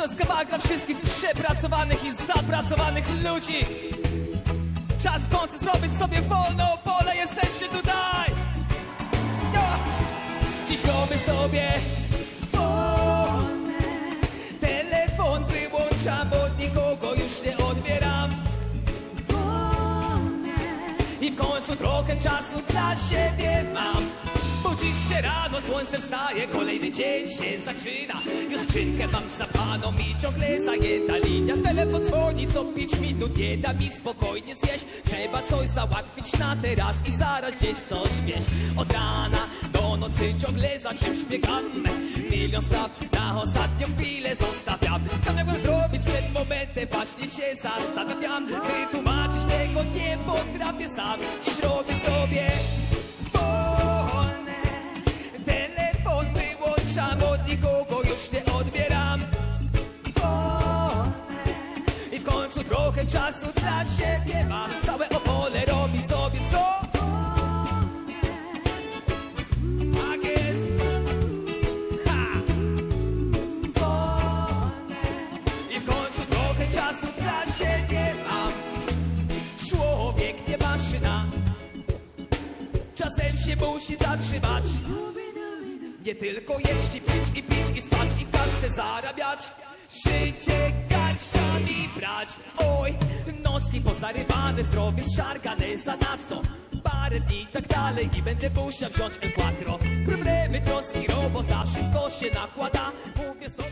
To jest kawałek dla wszystkich przepracowanych i zapracowanych ludzi. Czas w końcu zrobić sobie wolną pole, jesteście tutaj. Dziś robię sobie Trochę czasu dla siebie mam. Bo dziś się rano słońce wstaje, kolejny dzień się zaczyna. Już skrzynkę mam zapaną i ciągle zajęta linia. Telefon dzwoni co pięć minut, nie da mi spokojnie zjeść. Trzeba coś załatwić na teraz i zaraz gdzieś coś wieść. Od rana do nocy ciągle za czymś biegam. Milion spraw ostatnią chwilę zostawiam. Co miałem zrobić przed momentem, właśnie się zastanawiam. Wytłumaczyć tego nie potrafię sam. Dziś robię sobie wolne. Telefon wyłączam, od nikogo już nie odbieram. Wolne. I w końcu trochę czasu dla siebie mam. Czasem się musi zatrzymać. Nie tylko jeść i pić i pić i spać i kasę zarabiać. Życie garściami brać. Oj, nocki pozarywane, zdrowie zszargane zanadto. Parę dni tak dalej i będę musiał wziąć El Quattro. Problemy, troski, robota, wszystko się nakłada. Mówię stop,